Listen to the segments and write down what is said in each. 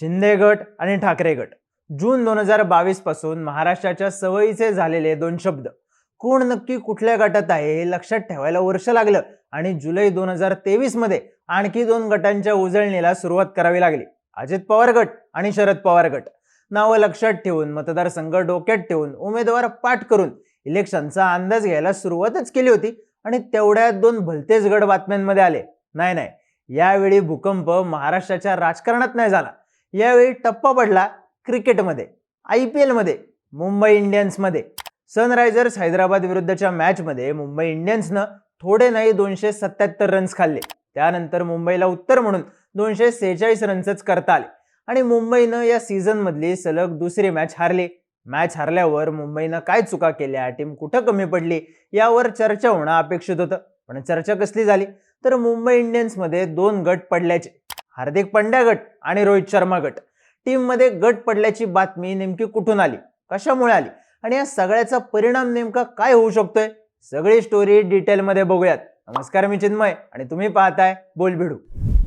शिंदे गट आणि ठाकरे गट. जून दोन हजार बावीसपासून महाराष्ट्राच्या सवयीचे झालेले दोन शब्द. कोण नक्की कुठल्या गटात आहे हे लक्षात ठेवायला वर्ष लागलं आणि जुलै दोन हजार तेवीसमध्ये आणखी दोन गटांच्या उजळणीला सुरुवात करावी लागली. अजित पवार गट आणि शरद पवार गट. नावं लक्षात ठेवून मतदारसंघ डोक्यात ठेवून उमेदवार पाठ करून इलेक्शनचा अंदाज घ्यायला सुरुवातच केली होती आणि तेवढ्यात दोन भलतेच गट बातम्यांमध्ये आले. नाही नाही. यावेळी भूकंप महाराष्ट्राच्या राजकारणात नाही झाला. यावेळी टप्पा पडला क्रिकेटमध्ये आय पी एलमध्ये मुंबई इंडियन्समध्ये. सनरायझर्स हैदराबाद विरुद्धच्या मॅचमध्ये मुंबई इंडियन्सनं थोडे नाही दोनशे सत्याहत्तर रन्स खाल्ले. त्यानंतर मुंबईला उत्तर म्हणून दोनशे सेहेचाळीस रन्सच करता आले. आणि मुंबईनं या सीझनमधली सलग दुसरी मॅच हारली. मॅच हारल्यावर मुंबईनं काय चुका केल्या टीम कुठं कमी पडली यावर चर्चा होणं अपेक्षित होतं. पण चर्चा कसली झाली? तर मुंबई इंडियन्समध्ये दोन गट पडल्याचे. हार्दिक पंड्या गट आणि रोहित शर्मा गट. टीममध्ये गट पडल्याची बातमी नेमकी कुठून आली? कशामुळे आली? आणि या सगळ्याचा परिणाम नेमका काय होऊ शकतोय? सगळी स्टोरी डिटेलमध्ये बघूयात. नमस्कार मी चिन्मय आणि तुम्ही पाहताय बोल भिडू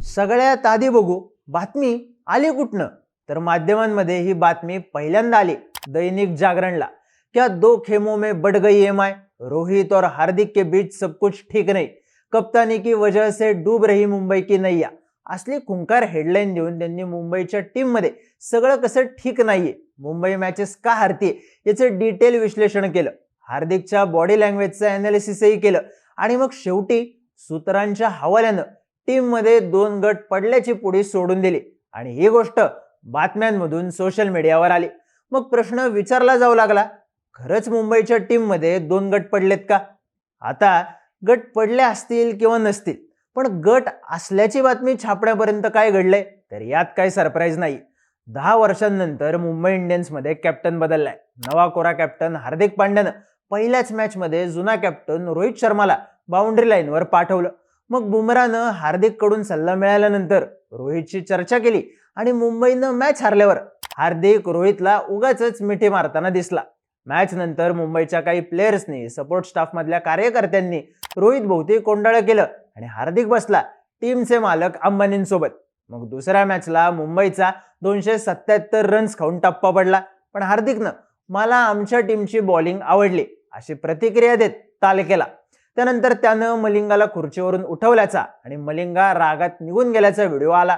सगळ्यात आधी बघू बातमी आली कुठनं? तर माध्यमांमध्ये ही बातमी पहिल्यांदा आली दैनिक जागरणला. क्या दो खेमो में बढ़ गई एम आय? रोहित और हार्दिक के बीच सब कुछ ठीक नहीं. कप्तानी की वजह से डूब रही मुंबई की नैया. असली खुंकार हेडलाईन देऊन त्यांनी मुंबईच्या टीममध्ये सगळं कसं ठीक नाहीये. मुंबई मॅचेस का हारतीये? याचं डिटेल विश्लेषण केलं. हार्दिकच्या बॉडी लँग्वेजचं अनालिसिसही केलं. आणि मग शेवटी सूत्रांच्या हवाल्यानं टीममध्ये दोन गट पडल्याची पुढे सोडून दिली. आणि ही गोष्ट बातम्यांमधून सोशल मीडियावर आली. मग प्रश्न विचारला जाऊ लागला. खरंच मुंबईच्या टीममध्ये दोन गट पडलेत का? आता गट पडले असतील किंवा नसतील? पण गट असल्याची बातमी छापण्यापर्यंत काय घडलंय? तर यात काय सरप्राईज नाही. दहा वर्षांनंतर मुंबई इंडियन्समध्ये कॅप्टन बदललाय. नवा कोरा कॅप्टन हार्दिक पांड्यानं पहिल्याच मॅचमध्ये जुना कॅप्टन रोहित शर्माला बाउंड्री लाईनवर पाठवलं. मग बुमरानं हार्दिककडून सल्ला मिळाल्यानंतर रोहितची चर्चा केली आणि मुंबईनं मॅच हारल्यावर हार्दिक रोहितला उगाच मिठी मारताना दिसला. मॅच नंतर मुंबईच्या काही प्लेयर्सनी सपोर्ट स्टाफमधल्या कार्यकर्त्यांनी रोहित भोवती कोंडाळं केलं. आणि हार्दिक बसला टीमचे मालक अंबानींसोबत. मग दुसऱ्या मॅचला मुंबईचा दोनशे सत्याहत्तर रन्स खाऊन टप्पा पडला. पण हार्दिकनं मला आमच्या टीमची बॉलिंग आवडली अशी प्रतिक्रिया देत ताल केला त्यानंतर त्यानं मलिंगाला खुर्चीवरून उठवल्याचा आणि मलिंगा रागात निघून गेल्याचा व्हिडिओ आला.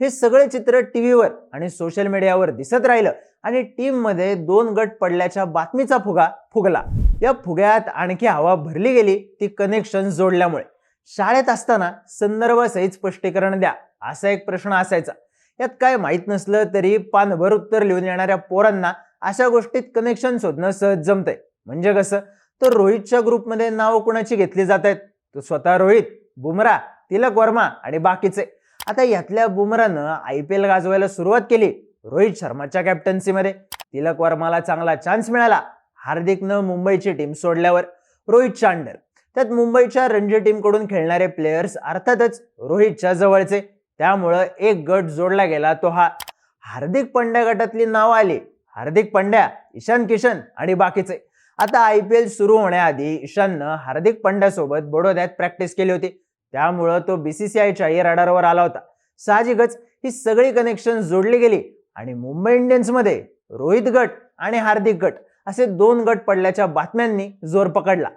हे सगळे चित्र टीव्हीवर आणि सोशल मीडियावर दिसत राहिलं आणि टीममध्ये दोन गट पडल्याच्या बातमीचा फुगा फुगला. या फुग्यात आणखी हवा भरली गेली ती कनेक्शन जोडल्यामुळे. शाळेत असताना संदर्भासहित स्पष्टीकरण द्या असा एक प्रश्न असायचा. यात काय माहीत नसलं तरी पानभर उत्तर लिहून येणाऱ्या पोरांना अशा गोष्टीत कनेक्शन शोधणं सहज जमतंय. म्हणजे कसं? तर रोहितच्या ग्रुपमध्ये नावं कुणाची घेतली जात आहेत? तो स्वतः रोहित बुमरा तिलक वर्मा आणि बाकीचे. आता यातल्या बुमरानं आय पी एल गाजवायला सुरुवात केली. रोहित शर्माच्या कॅप्टन्सीमध्ये तिलक वर्माला चांगला चान्स मिळाला. हार्दिकनं मुंबईची टीम सोडल्यावर. रोहित चांडर त्यात मुंबईच्या रणजी टीमकडून खेळणारे प्लेयर्स अर्थातच रोहितच्या जवळचे. त्यामुळं एक गट जोडला गेला. तो हा हार्दिक पंड्या गटातली नावं आली. हार्दिक पंड्या ईशान किशन आणि बाकीचे. आता आय पी एल सुरू होण्याआधी ईशाननं हार्दिक पंड्यासोबत बडोद्यात प्रॅक्टिस केली होती. त्यामुळं तो बीसीसीआयच्याही रडारवर आला होता. साहजिकच ही सगळी कनेक्शन जोडली गेली. आणि मुंबई इंडियन्समध्ये रोहित गट आणि हार्दिक गट असे दोन गट पडल्याच्या बातम्यांनी जोर पकडला.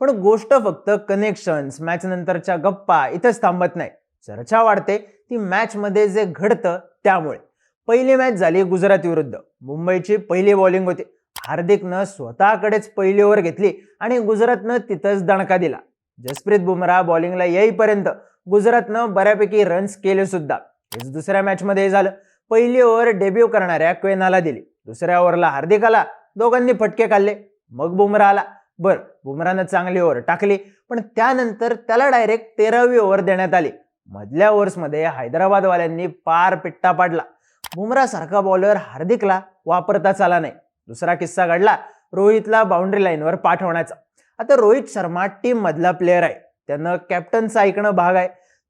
पण गोष्ट फक्त कनेक्शन्स मॅच नंतरच्या गप्पा इथंच थांबत नाही. चर्चा वाढते ती मॅचमध्ये जे घडतं त्यामुळे. पहिली मॅच झाली गुजरात विरुद्ध. मुंबईची पहिली बॉलिंग होती. हार्दिकनं स्वतःकडेच पहिली ओव्हर घेतली आणि गुजरातनं तिथंच दणका दिला. जसप्रीत बुमराह बॉलिंगला येईपर्यंत गुजरातनं बऱ्यापैकी रन्स केले सुद्धा. हेच दुसऱ्या मॅचमध्ये झालं. पहिली ओव्हर डेब्यू करणाऱ्या क्वेनाला दिली. दुसऱ्या ओव्हरला हार्दिकाला दोघांनी फटके खाल्ले. मग बुमराह आला बरं बुमरानं चांगली ओव्हर टाकली पण त्यानंतर त्याला डायरेक्ट तेरावी ओव्हर देण्यात आली. मधल्या ओव्हर्समध्ये हैदराबादवाल्यांनी पार पिट्टा पाडला. बुमरासारखा बॉलर हार्दिकला वापरताच आला नाही. दुसरा किस्सा घडला रोहितला बाउंड्री लाईनवर पाठवण्याचा. आता रोहित शर्मा टीम मधला प्लेअर आहे. त्यानं कॅप्टनचं ऐकणं भाग आहे.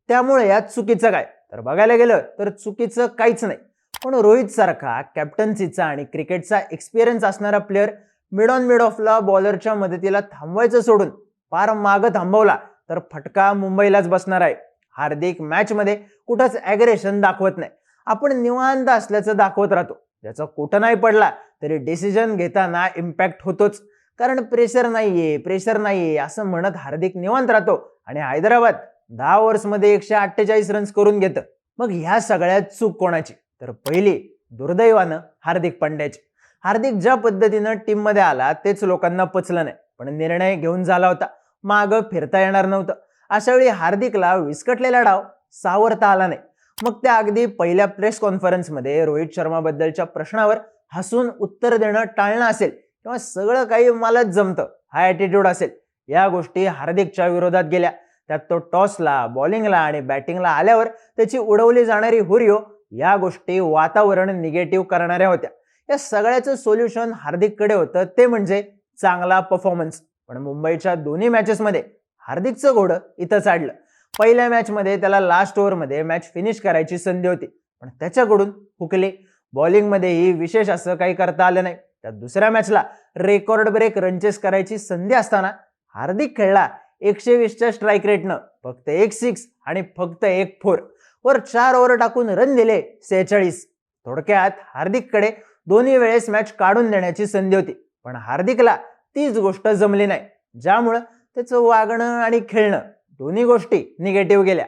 त्यामुळे यात चुकीचं काय? तर बघायला गेलं तर चुकीचं काहीच नाही. पण रोहित सारखा कॅप्टन्सीचा आणि क्रिकेटचा एक्सपिरियन्स असणारा प्लेअर मिड ऑन मिड ऑफला बॉलरच्या मदतीला थांबवायचं सोडून फार मागं थांबवला तर फटका मुंबईलाच बसणार आहे. हार्दिक मॅचमध्ये कुठंच ॲग्रेशन दाखवत नाही. आपण निवांत असल्याचं दाखवत राहतो. ज्याचा कुठं नाही पडला तरी डिसिजन घेताना इम्पॅक्ट होतोच. कारण प्रेशर नाहीये प्रेशर नाहीये असं म्हणत हार्दिक निवांत राहतो आणि हैदराबाद दहा ओव्हर्समध्ये एकशे अठ्ठेचाळीस रन्स करून घेतं. मग ह्या सगळ्यात चूक कोणाची? तर पहिली दुर्दैवानं हार्दिक पांड्याची. हार्दिक ज्या पद्धतीनं टीममध्ये आला तेच लोकांना पचलं नाही. पण निर्णय घेऊन झाला होता. मागं फिरता येणार नव्हतं. अशा वेळी हार्दिकला विस्कटलेला डाव सावरता आला नाही. मग त्या अगदी पहिल्या प्रेस कॉन्फरन्समध्ये रोहित शर्माबद्दलच्या प्रश्नावर हसून उत्तर देणं टाळणं असेल किंवा सगळं काही मलाच जमतं हा ॲटिट्यूड असेल या गोष्टी हार्दिकच्या विरोधात गेल्या. त्यात तो टॉसला बॉलिंगला आणि बॅटिंगला आल्यावर त्याची उडवली जाणारी हुरिओ या गोष्टी वातावरण निगेटिव्ह करणाऱ्या होत्या. या सगळ्याचं सोल्युशन हार्दिककडे होतं. ते म्हणजे चांगला परफॉर्मन्स पण मुंबईच्या दोन्ही मॅचेसमध्ये हार्दिकचं घोडं इथं चाडलं पहिल्या मॅचमध्ये त्याला लास्ट ओव्हरमध्ये मॅच फिनिश करायची संधी होती. पण त्याच्याकडून हुकले. बॉलिंगमध्येही विशेष असं काही करता आलं नाही. त्या दुसऱ्या मॅचला रेकॉर्ड ब्रेक रनचेस करायची संधी असताना हार्दिक खेळला एकशे वीसच्या स्ट्राईक रेटनं फक्त एक सिक्स आणि फक्त एक फोर वर चार ओव्हर टाकून रन दिले सेहेचाळीस. थोडक्यात हार्दिककडे दोन्ही वेळेस मॅच काढून देण्याची संधी होती. पण हार्दिकला तीच गोष्ट जमली नाही. ज्यामुळं त्याचं वागणं आणि खेळणं दोन्ही गोष्टी निगेटिव्ह गेल्या.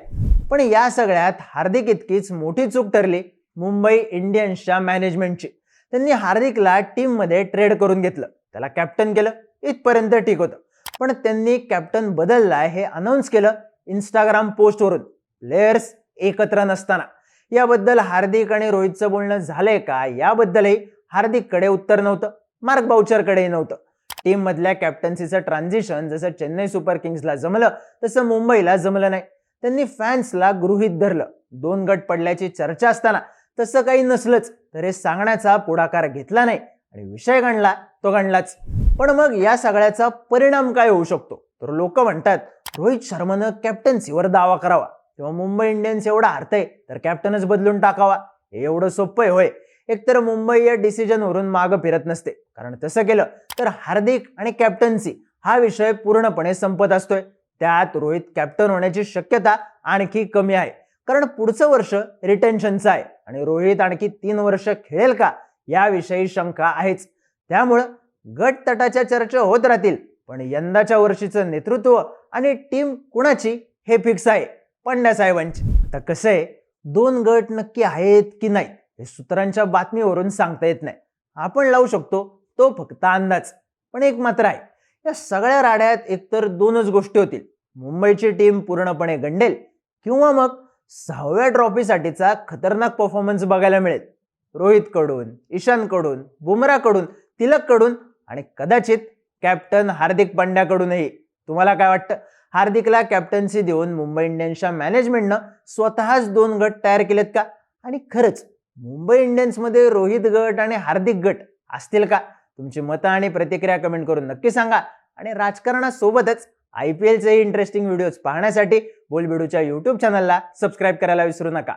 पण या सगळ्यात हार्दिक इतकीच मोठी चूक ठरली मुंबई इंडियन्सच्या मॅनेजमेंटची त्यांनी हार्दिकला टीममध्ये ट्रेड करून घेतलं. त्याला कॅप्टन केलं. इथपर्यंत ठीक होतं. पण त्यांनी कॅप्टन बदलला हे अनाऊन्स केलं इंस्टाग्राम पोस्टवरून प्लेयर्स एकत्र नसताना. याबद्दल हार्दिक आणि रोहितचं बोलणं झालंय का? याबद्दलही हार्दिककडे उत्तर नव्हतं. मार्क बाउचरकडेही नव्हतं. टीम मधल्या कॅप्टन्सीचं ट्रान्झिशन जसं चेन्नई सुपर किंग्सला जमलं तसं मुंबईला जमलं नाही. त्यांनी फॅन्सला गृहीत धरलं. दोन गट पडल्याची चर्चा असताना तसं काही नसलंच तर हे सांगण्याचा पुढाकार घेतला नाही आणि विषय गणला तो गणलाच. पण मग या सगळ्याचा परिणाम काय होऊ शकतो? तर लोक म्हणतात रोहित शर्मानं कॅप्टन्सीवर दावा करावा. किंवा मुंबई इंडियन्स एवढा हरतंय तर कॅप्टनच बदलून टाकावा. हे एवढं सोपं आहे होय. एकतर मुंबई या डिसिजनवरून मागं फिरत नसते. कारण तसं केलं तर हार्दिक आणि कॅप्टन्सी हा विषय पूर्णपणे संपत असतोय. त्यात रोहित कॅप्टन होण्याची शक्यता आणखी कमी आहे. कारण पुढचं वर्ष रिटेन्शनचं आहे. आणि रोहित आणखी तीन वर्ष खेळेल का याविषयी शंका आहेच. त्यामुळं गट तटाच्या चर्चा होत राहतील पण यंदाच्या वर्षीचं नेतृत्व आणि टीम कुणाची हे फिक्स आहे. पंड्या साहेबांची आता कसं आहे दोन गट नक्की आहेत की नाही हे सूत्रांच्या बातमीवरून सांगता येत नाही. आपण लावू शकतो तो फक्त अंदाज. पण एक मात्र आहे या सगळ्या राड्यात एकतर दोनच गोष्टी होतील. मुंबईची टीम पूर्णपणे गंडेल किंवा मग सहाव्या ट्रॉफीसाठीचा खतरनाक परफॉर्मन्स बघायला मिळेल. रोहितकडून ईशानकडून बुमराकडून तिलककडून आणि कदाचित कॅप्टन हार्दिक पांड्याकडूनही. तुम्हाला काय वाटतं? हार्दिकला कॅप्टन्सी देऊन मुंबई इंडियन्सच्या मॅनेजमेंटनं स्वतःच दोन गट तयार केलेत का? आणि खरंच मुंबई इंडियन्समध्ये रोहित गट आणि हार्दिक गट असतील का? तुमची मतं आणि प्रतिक्रिया कमेंट करून नक्की सांगा. आणि राजकारणासोबतच आय पी एलचेही इंटरेस्टिंग व्हिडिओज पाहण्यासाठी बोलबिडूच्या यूट्यूब चॅनलला सबस्क्राईब करायला विसरू नका.